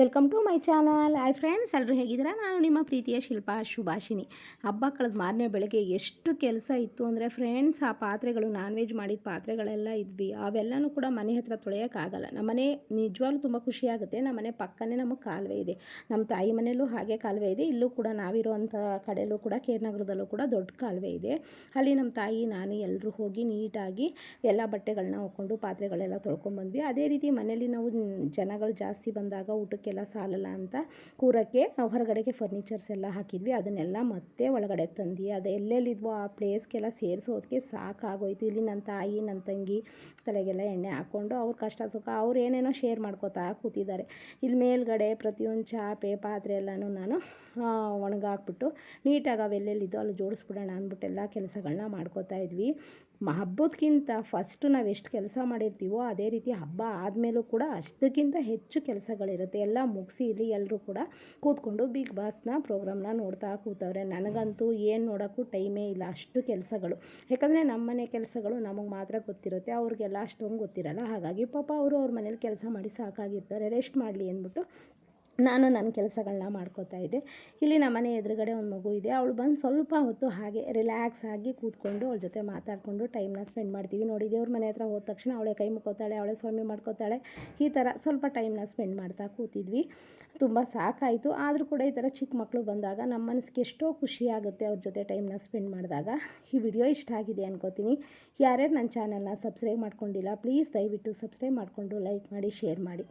Welcome to my channel. Hi friends ಎಲ್ಲರೂ ಹೇಗಿದ್ದೀರಾ? ನಾನು ನಿಮ್ಮ ಪ್ರೀತಿಯ ಶಿಲ್ಪ ಶುಭಾಷಿನಿ ಹಬ್ಬ ಕಳೆದ ಮಾರನೇ ಬೆಳಗ್ಗೆ ಎಷ್ಟು ಕೆಲಸ ಇತ್ತು ಅಂದರೆ ಫ್ರೆಂಡ್ಸ್, ಆ ಪಾತ್ರೆಗಳು ನಾನ್ ವೆಜ್ ಮಾಡಿದ ಪಾತ್ರೆಗಳೆಲ್ಲ ಇದ್ವಿ. ಅವೆಲ್ಲನೂ ಕೂಡ ಮನೆ ಹತ್ರ ತೊಳೆಯೋಕ್ಕಾಗಲ್ಲ. ನಮ್ಮ ಮನೆ ನಿಜವಾಗ್ಲೂ ತುಂಬ ಖುಷಿಯಾಗುತ್ತೆ. ನಮ್ಮ ಮನೆ ಪಕ್ಕನೇ ನಮಗೆ ಕಾಲುವೆ ಇದೆ. ನಮ್ಮ ತಾಯಿ ಮನೆಯಲ್ಲೂ ಹಾಗೆ ಕಾಲುವೆ ಇದೆ. ಇಲ್ಲೂ ಕೂಡ ನಾವಿರುವಂಥ ಕಡೆಯಲ್ಲೂ ಕೂಡ ಕೇರ್ನಗರದಲ್ಲೂ ಕೂಡ ದೊಡ್ಡ ಕಾಲುವೆ ಇದೆ. ಅಲ್ಲಿ ನಮ್ಮ ತಾಯಿ, ನಾನು ಎಲ್ಲರೂ ಹೋಗಿ ನೀಟಾಗಿ ಎಲ್ಲ ಬಟ್ಟೆಗಳನ್ನ ಒಕ್ಕೊಂಡು ಪಾತ್ರೆಗಳೆಲ್ಲ ತೊಳ್ಕೊಂಡ್ಬಂದ್ವಿ ಅದೇ ರೀತಿ ಮನೇಲಿ ನಾವು ಜನಗಳು ಜಾಸ್ತಿ ಬಂದಾಗ ಊಟಕ್ಕೆ ಊಟಕ್ಕೆಲ್ಲ ಸಾಲಲ್ಲ ಅಂತ ಕೂರಕ್ಕೆ ಹೊರಗಡೆಗೆ ಫರ್ನಿಚರ್ಸ್ ಎಲ್ಲ ಹಾಕಿದ್ವಿ. ಅದನ್ನೆಲ್ಲ ಮತ್ತೆ ಒಳಗಡೆ ತಂದು ಅದು ಎಲ್ಲೆಲ್ಲಿದ್ವೋ ಆ ಪ್ಲೇಸ್ಗೆಲ್ಲ ಸೇರಿಸೋದಕ್ಕೆ ಸಾಕಾಗೋಯ್ತು. ಇಲ್ಲಿ ನನ್ನ ತಾಯಿ, ನನ್ನ ತಂಗಿ ತಲೆಗೆಲ್ಲ ಎಣ್ಣೆ ಹಾಕ್ಕೊಂಡು ಅವ್ರ ಕಷ್ಟ ಸುಖ ಅವ್ರು ಏನೇನೋ ಶೇರ್ ಮಾಡ್ಕೋತಾ ಕೂತಿದ್ದಾರೆ. ಇಲ್ಲಿ ಮೇಲ್ಗಡೆ ಪ್ರತಿಯೊಂದು ಚಾಪೆ, ಪಾತ್ರೆ ಎಲ್ಲನೂ ನಾನು ಒಣಗಾಕ್ಬಿಟ್ಟು ನೀಟಾಗಿ ಅವೆಲ್ಲೆಲ್ಲಿದ್ದೋ ಅಲ್ಲಿ ಜೋಡಿಸ್ಬಿಡೋಣ ಅಂದ್ಬಿಟ್ಟು ಎಲ್ಲ ಕೆಲಸಗಳನ್ನ ಮಾಡ್ಕೋತಾ ಇದ್ವಿ. ಹಬ್ಬದಕ್ಕಿಂತ ಫಸ್ಟು ನಾವು ಎಷ್ಟು ಕೆಲಸ ಮಾಡಿರ್ತೀವೋ ಅದೇ ರೀತಿ ಹಬ್ಬ ಆದಮೇಲೂ ಕೂಡ ಅಷ್ಟಕ್ಕಿಂತ ಹೆಚ್ಚು ಕೆಲಸಗಳಿರುತ್ತೆ. ಎಲ್ಲ ಮುಗಿಸಿ ಇಲ್ಲಿ ಎಲ್ಲರೂ ಕೂಡ ಕೂತ್ಕೊಂಡು ಬಿಗ್ ಬಾಸ್ನ ಪ್ರೋಗ್ರಾಮ್ನ ನೋಡ್ತಾ ಕೂತವ್ರೆ. ನನಗಂತೂ ಏನು ನೋಡೋಕ್ಕೂ ಟೈಮೇ ಇಲ್ಲ ಅಷ್ಟು ಕೆಲಸಗಳು. ಯಾಕಂದರೆ ನಮ್ಮ ಮನೆ ಕೆಲಸಗಳು ನಮಗೆ ಮಾತ್ರ ಗೊತ್ತಿರುತ್ತೆ. ಅವ್ರಿಗೆಲ್ಲ ಅಷ್ಟೊಂದು ಗೊತ್ತಿರಲ್ಲ. ಹಾಗಾಗಿ ಪಾಪ ಅವರು ಅವ್ರ ಮನೇಲಿ ಕೆಲಸ ಮಾಡಿ ಸಾಕಾಗಿರ್ತಾರೆ. ರೆಸ್ಟ್ ಮಾಡಲಿ ಅಂದ್ಬಿಟ್ಟು ನಾನು ನನ್ನ ಕೆಲಸಗಳನ್ನ ಮಾಡ್ಕೋತಾ ಇದ್ದೆ. ಇಲ್ಲಿ ನಮ್ಮ ಮನೆ ಎದುರುಗಡೆ ಒಂದು ಮಗು ಇದೆ. ಅವಳು ಬಂದು ಸ್ವಲ್ಪ ಹೊತ್ತು ಹಾಗೆ ರಿಲ್ಯಾಕ್ಸ್ ಆಗಿ ಕೂತ್ಕೊಂಡು ಅವಳ ಜೊತೆ ಮಾತಾಡಿಕೊಂಡು ಟೈಮ್ನ ಸ್ಪೆಂಡ್ ಮಾಡ್ತೀವಿ. ನೋಡಿ, ದೇವ್ರ ಮನೆ ಹತ್ರ ಹೋದ ತಕ್ಷಣ ಅವಳೇ ಕೈ ಮುಕ್ಕೋತಾಳೆ, ಅವಳೇ ಸ್ವಾಮಿ ಮಾಡ್ಕೋತಾಳೆ. ಈ ಥರ ಸ್ವಲ್ಪ ಟೈಮ್ನ ಸ್ಪೆಂಡ್ ಮಾಡ್ತಾ ಕೂತಿದ್ವಿ. ತುಂಬ ಸಾಕಾಯಿತು. ಆದರೂ ಕೂಡ ಈ ಥರ ಚಿಕ್ಕ ಮಕ್ಕಳು ಬಂದಾಗ ನಮ್ಮ ಮನಸ್ಸಿಗೆ ಎಷ್ಟೋ ಖುಷಿ ಆಗುತ್ತೆ ಅವ್ರ ಜೊತೆ ಟೈಮ್ನ ಸ್ಪೆಂಡ್ ಮಾಡಿದಾಗ. ಈ ವಿಡಿಯೋ ಇಷ್ಟ ಆಗಿದೆ ಅನ್ಕೋತೀನಿ. ಯಾರ್ಯಾರು ನನ್ನ ಚಾನಲ್ನ ಸಬ್ಸ್ಕ್ರೈಬ್ ಮಾಡ್ಕೊಂಡಿಲ್ಲ, ಪ್ಲೀಸ್ ದಯವಿಟ್ಟು ಸಬ್ಸ್ಕ್ರೈಬ್ ಮಾಡಿಕೊಂಡು ಲೈಕ್ ಮಾಡಿ, ಶೇರ್ ಮಾಡಿ.